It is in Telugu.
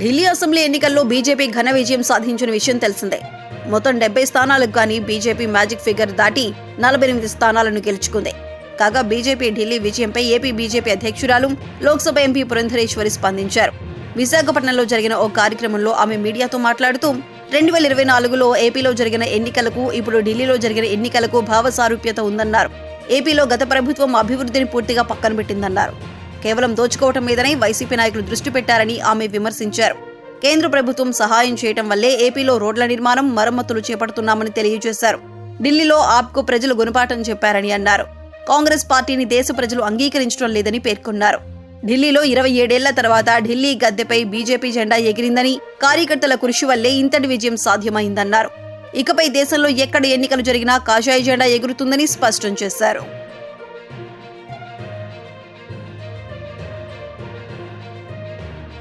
ఢిల్లీ అసెంబ్లీ ఎన్నికల్లో బీజేపీ ఘన విజయం సాధించిన విషయం తెలిసిందే. మొత్తం డెబ్బై స్థానాలకు కానీ బీజేపీ మ్యాజిక్ ఫిగర్ దాటి నలభై ఎనిమిది స్థానాలను గెలుచుకుంది. కాగా బీజేపీ ఢిల్లీ విజయంపై ఏపీ బీజేపీ అధ్యక్షురాలు లోక్సభ ఎంపీ పురంధరేశ్వరి స్పందించారు. విశాఖపట్నంలో జరిగిన ఓ కార్యక్రమంలో ఆమె మీడియాతో మాట్లాడుతూ రెండు వేల ఇరవై నాలుగులో ఏపీలో జరిగిన ఎన్నికలకు ఇప్పుడు ఢిల్లీలో జరిగిన ఎన్నికలకు భావ సారూప్యత ఉందన్నారు. ఏపీలో గత ప్రభుత్వం అభివృద్ధిని పూర్తిగా పక్కన పెట్టిందన్నారు కేవలం దోచుకోవటం మీదనే వైసీపీ నాయకులు దృష్టి పెట్టారని ఆమె విమర్శించారు. కేంద్ర ప్రభుత్వం సహాయం చేయటం వల్లే ఏపీలో రోడ్ల నిర్మాణం మరమ్మతులు చేపడుతున్నామని తెలియజేశారు. ఢిల్లీలో ఆప్కు ప్రజలు గుణపాఠం చెప్పారని అన్నారు. కాంగ్రెస్ పార్టీని దేశ ప్రజలు అంగీకరించడం లేదని పేర్కొన్నారు. ఢిల్లీలో ఇరవై ఏడేళ్ళ తర్వాత ఢిల్లీ గద్దెపై బీజేపీ జెండా ఎగిరిందని కార్యకర్తల కృషి వల్లే ఇంతటి విజయం సాధ్యమైందన్నారు. ఇకపై దేశంలో ఎక్కడ ఎన్నికలు జరిగినా కాషాయ జెండా ఎగురుతుందని స్పష్టం చేశారు.